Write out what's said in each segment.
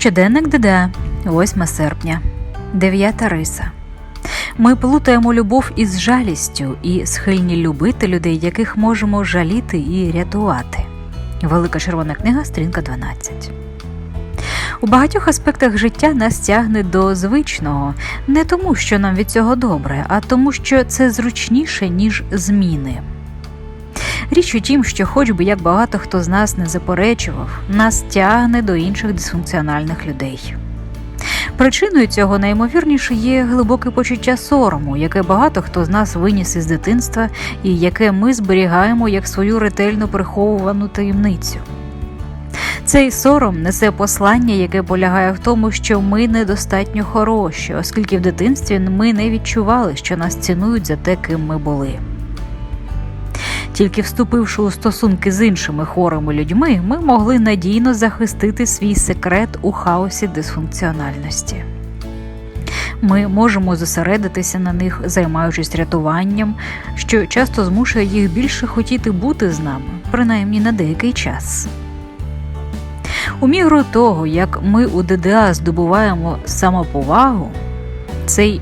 Щоденник ДДА, 8 серпня, 9 риса. Ми плутаємо любов із жалістю і схильні любити людей, яких можемо жаліти і рятувати. Велика червона книга, сторінка 12. У багатьох аспектах життя нас тягне до звичного не тому, що нам від цього добре, а тому, що це зручніше, ніж зміни. Річ у тім, що, хоч би як багато хто з нас не заперечував, нас тягне до інших дисфункціональних людей. Причиною цього найімовірніше є глибоке почуття сорому, яке багато хто з нас виніс із дитинства і яке ми зберігаємо як свою ретельно приховувану таємницю. Цей сором несе послання, яке полягає в тому, що ми недостатньо хороші, оскільки в дитинстві ми не відчували, що нас цінують за те, ким ми були. Тільки вступивши у стосунки з іншими хворими людьми, ми могли надійно захистити свій секрет у хаосі дисфункціональності. Ми можемо зосередитися на них, займаючись рятуванням, що часто змушує їх більше хотіти бути з нами, принаймні на деякий час. У міру того, як ми у ДДА здобуваємо самоповагу, цей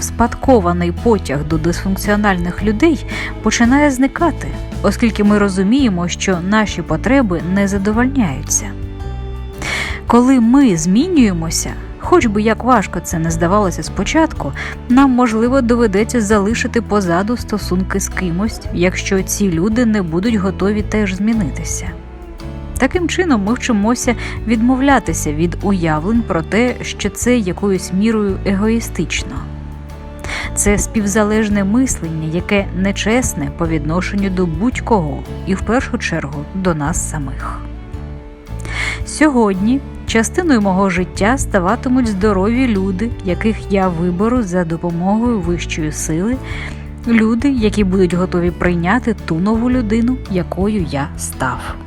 спадкований потяг до дисфункціональних людей починає зникати, оскільки ми розуміємо, що наші потреби не задовольняються. Коли ми змінюємося, хоч би як важко це не здавалося спочатку, нам можливо доведеться залишити позаду стосунки з кимось, якщо ці люди не будуть готові теж змінитися. Таким чином, ми вчимося відмовлятися від уявлень про те, що це якоюсь мірою егоїстично. Це співзалежне мислення, яке нечесне по відношенню до будь-кого і в першу чергу до нас самих. Сьогодні частиною мого життя ставатимуть здорові люди, яких я виберу за допомогою вищої сили, люди, які будуть готові прийняти ту нову людину, якою я став.